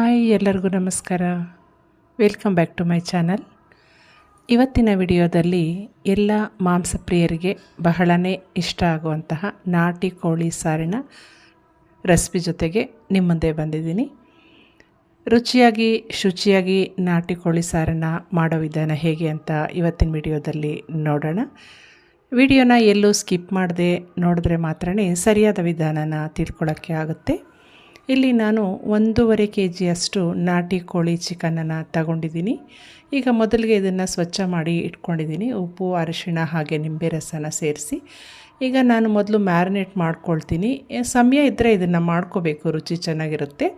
Hi ಎಲ್ಲರಿಗೂ ನಮಸ್ಕಾರ. Welcome back to my channel ಇವತ್ತಿನ ವಿಡಿಯೋದಲ್ಲಿ ಎಲ್ಲ ಮಾಂಸಪ್ರಿಯರಿಗೆ ಬಹಳನೇ ಇಷ್ಟ ಆಗುವಂತಹ ನಾಟಿ ಕೋಳಿ ಸಾರಿನ ರೆಸಿಪಿ ಜೊತೆಗೆ ನಿಮ್ಮ ಮುಂದೆ ಬಂದಿದ್ದೀನಿ. ರುಚಿಯಾಗಿ, ಶುಚಿಯಾಗಿ ನಾಟಿ ಕೋಳಿ ಸಾರನ್ನು ಮಾಡೋ ವಿಧಾನ ಹೇಗೆ ಅಂತ ಇವತ್ತಿನ ವಿಡಿಯೋದಲ್ಲಿ ನೋಡೋಣ. ವಿಡಿಯೋನ ಎಲ್ಲೂ ಸ್ಕಿಪ್ ಮಾಡದೆ ನೋಡಿದ್ರೆ ಮಾತ್ರ ಸರಿಯಾದ ವಿಧಾನನ ತಿಳ್ಕೊಳ್ಳೋಕ್ಕೆ ಆಗುತ್ತೆ. ಇಲ್ಲಿ ನಾನು ಒಂದೂವರೆ ಕೆ ಜಿಯಷ್ಟು ನಾಟಿ ಕೋಳಿ ಚಿಕನನ್ನು ತಗೊಂಡಿದ್ದೀನಿ. ಈಗ ಮೊದಲಿಗೆ ಇದನ್ನು ಸ್ವಚ್ಛ ಮಾಡಿ ಇಟ್ಕೊಂಡಿದ್ದೀನಿ. ಉಪ್ಪು, ಅರಿಶಿಣ ಹಾಗೆ ನಿಂಬೆ ರಸನ ಸೇರಿಸಿ. ಈಗ ನಾನು ಮೊದಲು ಮ್ಯಾರಿನೇಟ್ ಮಾಡ್ಕೊಳ್ತೀನಿ. ಸಮಯ ಇದ್ದರೆ ಇದನ್ನು ಮಾಡ್ಕೋಬೇಕು, ರುಚಿ ಚೆನ್ನಾಗಿರುತ್ತೆ.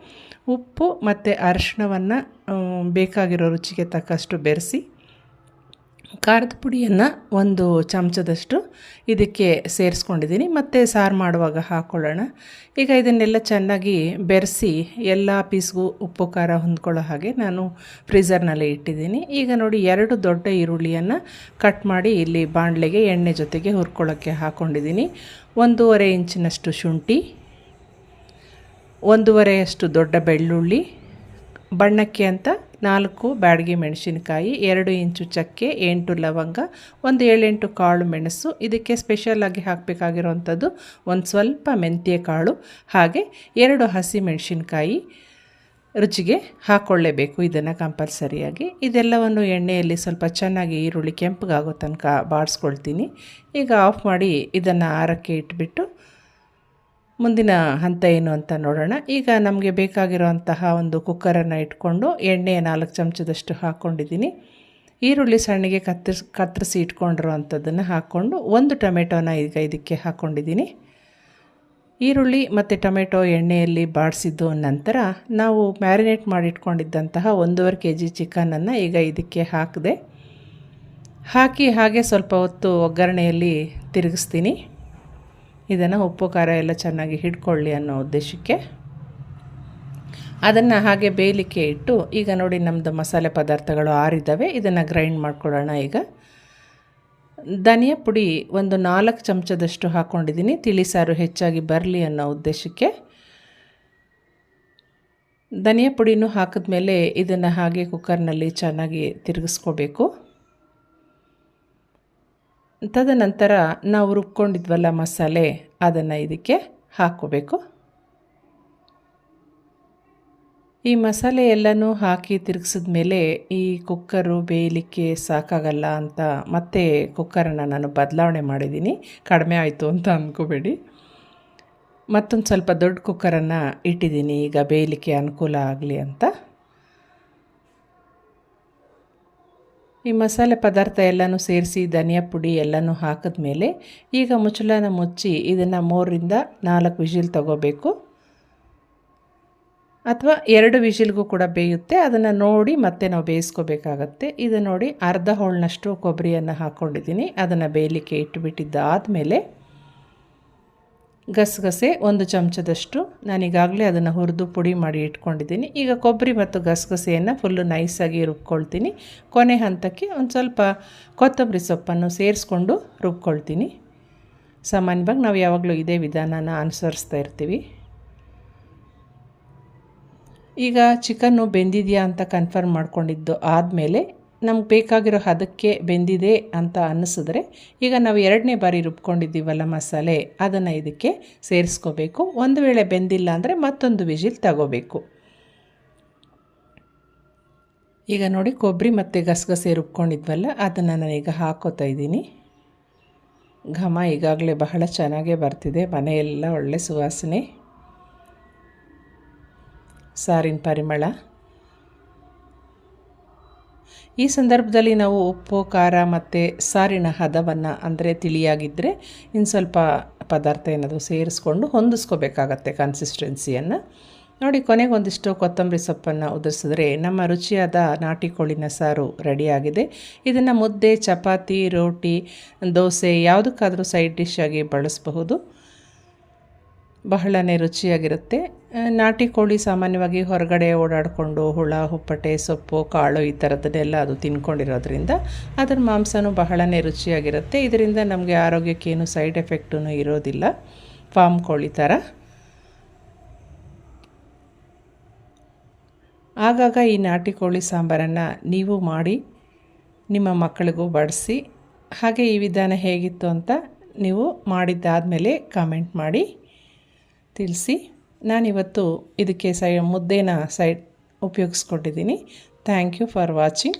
ಉಪ್ಪು ಮತ್ತು ಅರಿಶಿಣವನ್ನು ಬೇಕಾಗಿರೋ ರುಚಿಗೆ ತಕ್ಕಷ್ಟು ಬೆರೆಸಿ. ಖಾರದ ಪುಡಿಯನ್ನು ಒಂದು ಚಮಚದಷ್ಟು ಇದಕ್ಕೆ ಸೇರಿಸ್ಕೊಂಡಿದ್ದೀನಿ. ಮತ್ತು ಸಾರು ಮಾಡುವಾಗ ಹಾಕ್ಕೊಳ್ಳೋಣ ಈಗ ಇದನ್ನೆಲ್ಲ ಚೆನ್ನಾಗಿ ಬೆರೆಸಿ ಎಲ್ಲ ಪೀಸ್ಗೂ ಉಪ್ಪು, ಖಾರ ಹೊಂದ್ಕೊಳ್ಳೋ ಹಾಗೆ ನಾನು ಫ್ರೀಝರ್ನಲ್ಲಿ ಇಟ್ಟಿದ್ದೀನಿ. ಈಗ ನೋಡಿ ಎರಡು ದೊಡ್ಡ ಈರುಳ್ಳಿಯನ್ನು ಕಟ್ ಮಾಡಿ ಇಲ್ಲಿ ಬಾಣಲೆಗೆ, ಎಣ್ಣೆ ಜೊತೆಗೆ ಹುರ್ಕೊಳ್ಳೋಕ್ಕೆ ಹಾಕ್ಕೊಂಡಿದ್ದೀನಿ ಒಂದೂವರೆ ಇಂಚಿನಷ್ಟು ಶುಂಠಿ, ಒಂದೂವರೆಯಷ್ಟು ದೊಡ್ಡ ಬೆಳ್ಳುಳ್ಳಿ ಬಣ್ಣಕ್ಕೆ ಅಂತ ನಾಲ್ಕು ಬ್ಯಾಡಗಿ ಮೆಣಸಿನಕಾಯಿ, ಎರಡು ಇಂಚು ಚಕ್ಕೆ, ಎಂಟು ಲವಂಗ, ಒಂದು ಏಳೆಂಟು ಕಾಳು ಮೆಣಸು. ಇದಕ್ಕೆ ಸ್ಪೆಷಲಾಗಿ ಹಾಕಬೇಕಾಗಿರುವಂಥದ್ದು ಒಂದು ಸ್ವಲ್ಪ ಮೆಂತ್ಯ ಕಾಳು, ಹಾಗೆ ಎರಡು ಹಸಿ ಮೆಣಸಿನಕಾಯಿ ರುಚಿಗೆ ಹಾಕ್ಕೊಳ್ಳೇಬೇಕು ಇದನ್ನು ಕಂಪಲ್ಸರಿಯಾಗಿ. ಇದೆಲ್ಲವನ್ನು ಎಣ್ಣೆಯಲ್ಲಿ ಸ್ವಲ್ಪ ಚೆನ್ನಾಗಿ ಈರುಳ್ಳಿ ಕೆಂಪಗಾಗೋ ತನಕ ಬಾಡಿಸ್ಕೊಳ್ತೀನಿ ಈಗ ಆಫ್ ಮಾಡಿ ಇದನ್ನು ಆರಕ್ಕೆ ಇಟ್ಬಿಟ್ಟು ಮುಂದಿನ ಹಂತ ಏನು ಅಂತ ನೋಡೋಣ. ಈಗ ನಮಗೆ ಬೇಕಾಗಿರುವಂತಹ ಒಂದು ಕುಕ್ಕರನ್ನು ಇಟ್ಕೊಂಡು ಎಣ್ಣೆ ನಾಲ್ಕು ಚಮಚದಷ್ಟು ಹಾಕ್ಕೊಂಡಿದ್ದೀನಿ ಈರುಳ್ಳಿ ಸಣ್ಣಗೆ ಕತ್ತರಿಸಿ ಕತ್ತರಿಸಿ ಇಟ್ಕೊಂಡಿರುವಂಥದ್ದನ್ನು ಹಾಕ್ಕೊಂಡು ಒಂದು ಟೊಮೆಟೋನ ಈಗ ಇದಕ್ಕೆ ಹಾಕ್ಕೊಂಡಿದ್ದೀನಿ ಈರುಳ್ಳಿ ಮತ್ತು ಟೊಮೆಟೊ ಎಣ್ಣೆಯಲ್ಲಿ ಬಾಡಿಸಿದ್ದು ನಂತರ ನಾವು ಮ್ಯಾರಿನೇಟ್ ಮಾಡಿಟ್ಕೊಂಡಿದ್ದಂತಹ ಒಂದೂವರೆ ಕೆ ಜಿ ಚಿಕನನ್ನು ಈಗ ಇದಕ್ಕೆ ಹಾಕಿದೆ, ಹಾಕಿ ಹಾಗೆ ಸ್ವಲ್ಪ ಹೊತ್ತು ಒಗ್ಗರಣೆಯಲ್ಲಿ ತಿರುಗಿಸ್ತೀನಿ. ಇದನ್ನು ಉಪ್ಪು, ಖಾರ ಎಲ್ಲ ಚೆನ್ನಾಗಿ ಹಿಡ್ಕೊಳ್ಳಿ ಅನ್ನೋ ಉದ್ದೇಶಕ್ಕೆ. ಅದನ್ನು ಹಾಗೆ ಬೇಯಲಿಕ್ಕೆ ಇಟ್ಟು, ಈಗ ನೋಡಿ ನಮ್ಮದು ಮಸಾಲೆ ಪದಾರ್ಥಗಳು ಆರಿದ್ದಾವೆ ಇದನ್ನು ಗ್ರೈಂಡ್ ಮಾಡ್ಕೊಳ್ಳೋಣ ಈಗ. ಧನಿಯಾ ಪುಡಿ ಒಂದು ನಾಲ್ಕು ಚಮಚದಷ್ಟು ಹಾಕ್ಕೊಂಡಿದ್ದೀನಿ ತಿಳಿ ಸಾರು ಹೆಚ್ಚಾಗಿ ಬರಲಿ ಅನ್ನೋ ಉದ್ದೇಶಕ್ಕೆ. ಧನಿಯಾ ಪುಡಿನೂ ಹಾಕಿದ್ಮೇಲೆ ಇದನ್ನು ಹಾಗೆ ಕುಕ್ಕರ್ನಲ್ಲಿ ಚೆನ್ನಾಗಿ ತಿರುಗಿಸ್ಕೋಬೇಕು. ತದನಂತರ ನಾವು ರುಬ್ಕೊಂಡಿದ್ವಲ್ಲ ಮಸಾಲೆ, ಅದನ್ನು ಇದಕ್ಕೆ ಹಾಕೋಬೇಕು ಈ ಮಸಾಲೆ ಎಲ್ಲನೂ ಹಾಕಿ ತಿರುಗಿಸಿದ ಮೇಲೆ ಈ ಕುಕ್ಕರು ಬೇಯಲಿಕ್ಕೆ ಸಾಕಾಗಲ್ಲ ಅಂತ ಮತ್ತೆ ಕುಕ್ಕರನ್ನು ನಾನು ಬದಲಾವಣೆ ಮಾಡಿದ್ದೀನಿ. ಕಡಿಮೆ ಆಯಿತು ಅಂತ ಅಂದ್ಕೋಬೇಡಿ ಮತ್ತೊಂದು ಸ್ವಲ್ಪ ದೊಡ್ಡ ಕುಕ್ಕರನ್ನು ಇಟ್ಟಿದ್ದೀನಿ. ಈಗ ಬೇಯಲಿಕ್ಕೆ ಅನುಕೂಲ ಆಗಲಿ ಅಂತ. ಈ ಮಸಾಲೆ ಪದಾರ್ಥ ಎಲ್ಲನೂ ಸೇರಿಸಿ, ಧನಿಯಾ ಪುಡಿ ಎಲ್ಲನೂ ಹಾಕಿದ್ಮೇಲೆ ಈಗ ಮುಚ್ಚಳನ ಮುಚ್ಚಿ ಇದನ್ನು ಮೂರರಿಂದ ನಾಲ್ಕು ವಿಷಿಲ್ ತಗೋಬೇಕು. ಅಥವಾ ಎರಡು ವಿಷಿಲ್ಗೂ ಕೂಡ ಬೇಯುತ್ತೆ. ಅದನ್ನು ನೋಡಿ ಮತ್ತೆ ನಾವು ಬೇಯಿಸ್ಕೋಬೇಕಾಗತ್ತೆ. ಇದು ನೋಡಿ ಅರ್ಧ ಹೋಳಿನಷ್ಟು ಕೊಬ್ಬರಿಯನ್ನು ಹಾಕ್ಕೊಂಡಿದ್ದೀನಿ ಅದನ್ನು ಬೇಯಲಿಕ್ಕೆ ಇಟ್ಟುಬಿಟ್ಟಿದ್ದಾದಮೇಲೆ ಗಸಗಸೆ ಒಂದು ಚಮಚದಷ್ಟು. ನಾನೀಗಾಗಲೇ ಅದನ್ನು ಹುರಿದು ಪುಡಿ ಮಾಡಿ ಇಟ್ಕೊಂಡಿದ್ದೀನಿ. ಈಗ ಕೊಬ್ಬರಿ ಮತ್ತು ಗಸಗಸೆಯನ್ನು ಫುಲ್ಲು ನೈಸಾಗಿ ರುಬ್ಕೊಳ್ತೀನಿ. ಕೊನೆ ಹಂತಕ್ಕೆ ಒಂದು ಸ್ವಲ್ಪ ಕೊತ್ತಂಬರಿ ಸೊಪ್ಪನ್ನು ಸೇರಿಸ್ಕೊಂಡು ರುಬ್ಕೊಳ್ತೀನಿ. ಸಾಮಾನ್ಯವಾಗಿ ನಾವು ಯಾವಾಗಲೂ ಇದೇ ವಿಧಾನನ ಅನುಸರಿಸ್ತಾ ಇರ್ತೀವಿ. ಈಗ ಚಿಕನ್ನು ಬೆಂದಿದೆಯಾ ಅಂತ ಕನ್ಫರ್ಮ್ ಮಾಡ್ಕೊಂಡಿದ್ದು ಆದಮೇಲೆ ನಮ್ಗೆ ಬೇಕಾಗಿರೋ ಹದಕ್ಕೆ ಬೆಂದಿದೆ ಅಂತ ಅನ್ನಿಸಿದ್ರೆ ಈಗ ನಾವು ಎರಡನೇ ಬಾರಿ ರುಬ್ಕೊಂಡಿದ್ದೀವಲ್ಲ ಮಸಾಲೆ, ಅದನ್ನು ಇದಕ್ಕೆ ಸೇರಿಸ್ಕೋಬೇಕು. ಒಂದು ವೇಳೆ ಬೆಂದಿಲ್ಲ ಅಂದರೆ ಮತ್ತೊಂದು ವಿಜಿಲ್ ತಗೋಬೇಕು. ಈಗ ನೋಡಿ ಕೊಬ್ಬರಿ ಮತ್ತು ಗಸಗಸೆ ರುಬ್ಕೊಂಡಿದ್ವಲ್ಲ, ಅದನ್ನು ನಾನೀಗ ಹಾಕೋತಾ ಇದ್ದೀನಿ. ಘಮ ಈಗಾಗಲೇ ಬಹಳ ಚೆನ್ನಾಗೇ ಬರ್ತಿದೆ, ಮನೆಯೆಲ್ಲ ಒಳ್ಳೆ ಸುವಾಸನೆ. ಸಾರಿನ ಪರಿಮಳ. ಈ ಸಂದರ್ಭದಲ್ಲಿ ನಾವು ಉಪ್ಪು, ಖಾರ ಮತ್ತು ಸಾರಿನ ಹದವನ್ನು ಅಂದರೆ ತಿಳಿಯಾಗಿದ್ದರೆ ಇನ್ನು ಸ್ವಲ್ಪ ಪದಾರ್ಥ ಏನಾದರೂ ಸೇರಿಸ್ಕೊಂಡು ಹೊಂದಿಸ್ಕೋಬೇಕಾಗತ್ತೆ ಕನ್ಸಿಸ್ಟೆನ್ಸಿಯನ್ನು ನೋಡಿ, ಕೊನೆಗೆ ಒಂದಿಷ್ಟು ಕೊತ್ತಂಬರಿ ಸೊಪ್ಪನ್ನು ಉದುರಿಸಿದ್ರೆ ನಮ್ಮ ರುಚಿಯಾದ ನಾಟಿ ಕೋಳಿನ ಸಾರು ರೆಡಿಯಾಗಿದೆ ಇದನ್ನು ಮುದ್ದೆ, ಚಪಾತಿ, ರೋಟಿ, ದೋಸೆ ಯಾವುದಕ್ಕಾದರೂ ಸೈಡ್ ಡಿಶ್ ಆಗಿ ಬಳಸಬಹುದು. ಬಹಳನೇ ರುಚಿಯಾಗಿರುತ್ತೆ. ನಾಟಿ ಕೋಳಿ ಸಾಮಾನ್ಯವಾಗಿ ಹೊರಗಡೆ ಓಡಾಡಿಕೊಂಡು ಹುಳ, ಹುಪ್ಪಟೆ, ಸೊಪ್ಪು, ಕಾಳು ಈ ಥರದ್ದನ್ನೆಲ್ಲ ಅದು ತಿನ್ಕೊಂಡಿರೋದ್ರಿಂದ ಅದರ ಮಾಂಸನೂ ಬಹಳನೇ ರುಚಿಯಾಗಿರುತ್ತೆ. ಇದರಿಂದ ನಮಗೆ ಆರೋಗ್ಯಕ್ಕೇನು ಸೈಡ್ ಎಫೆಕ್ಟೂ ಇರೋದಿಲ್ಲ. ಫಾರ್ಮ್ ಕೋಳಿ ಥರ. ಆಗಾಗ ಈ ನಾಟಿ ಕೋಳಿ ಸಾಂಬಾರನ್ನು ನೀವು ಮಾಡಿ, ನಿಮ್ಮ ಮಕ್ಕಳಿಗೂ ಬಡಿಸಿ, ಹಾಗೆ ಈ ವಿಧಾನ ಹೇಗಿತ್ತು ಅಂತ ನೀವು ಮಾಡಿದ್ದಾದಮೇಲೆ ಕಾಮೆಂಟ್ ಮಾಡಿ. ತಿಳಿಸಿ. ನಾನಿವತ್ತು ಇದಕ್ಕೆ ಸೈ ಮುದ್ದೆನ ಸೈಡ್ ಉಪಯೋಗಿಸ್ಕೊಂಡಿದ್ದೀನಿ ಥ್ಯಾಂಕ್ ಯು ಫಾರ್ ವಾಚಿಂಗ್